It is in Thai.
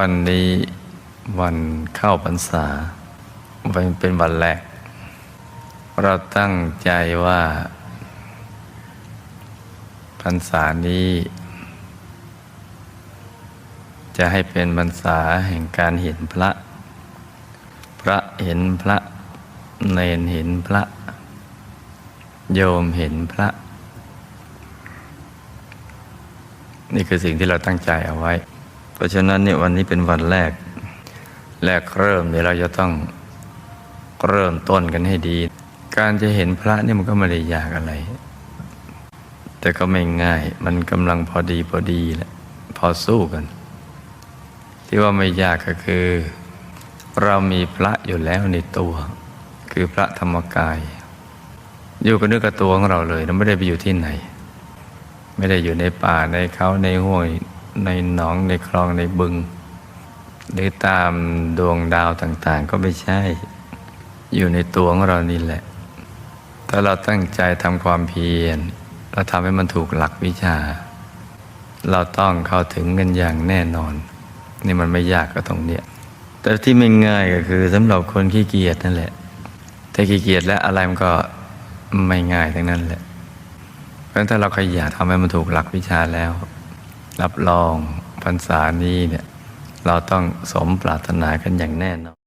วันนี้วันเข้าพรรษาวันเป็นวันแรก เราตั้งใจว่าพรรษานี้ จะให้เป็นพรรษาแห่งการเห็นพระ พระเห็นพระเนนเห็นพระ โยมเห็นพระ นี่คือสิ่งที่เราตั้งใจเอาไว้ เพราะฉะนั้นเนี่ยวันนี้เป็นวันแรก แรกเริ่มเนี่ยเราจะต้องเริ่มต้นกันให้ดี การจะเห็นพระเนี่ยมันก็ไม่ได้ยากอะไร แต่ก็ไม่ง่าย มันกำลังพอดีพอดีแหละพอสู้กัน ที่ว่าไม่ยากก็คือ เรามีพระอยู่แล้วในตัว คือพระธรรมกาย อยู่กับเนื้อกับตัวของเราเลยเราไม่ได้ไปอยู่ที่ไหน ไม่ได้อยู่ในป่าในเขาในห้วย ในหนองในคลองในบึง หรือตามดวงดาวต่างๆ ก็ไม่ใช่ อยู่ในตัวของเรานี่แหละ ถ้าเราตั้งใจทำความเพียรเราทำให้มันถูกหลักวิชา เราต้องเข้าถึงกันอย่างแน่นอน นี่มันไม่ยากก็ตรงเนี้ยแต่ที่ไม่ง่ายก็คือสำหรับคนขี้เกียจนั่นแหละ ถ้าขี้เกียจแล้วอะไรมันก็ไม่ง่ายทั้งนั้นแหละเพราะถ้าเราขยันทำให้มันถูกหลักวิชาแล้ว รับรองพรรษานี้เนี่ยเราต้องสมปรารถนากันอย่างแน่นอน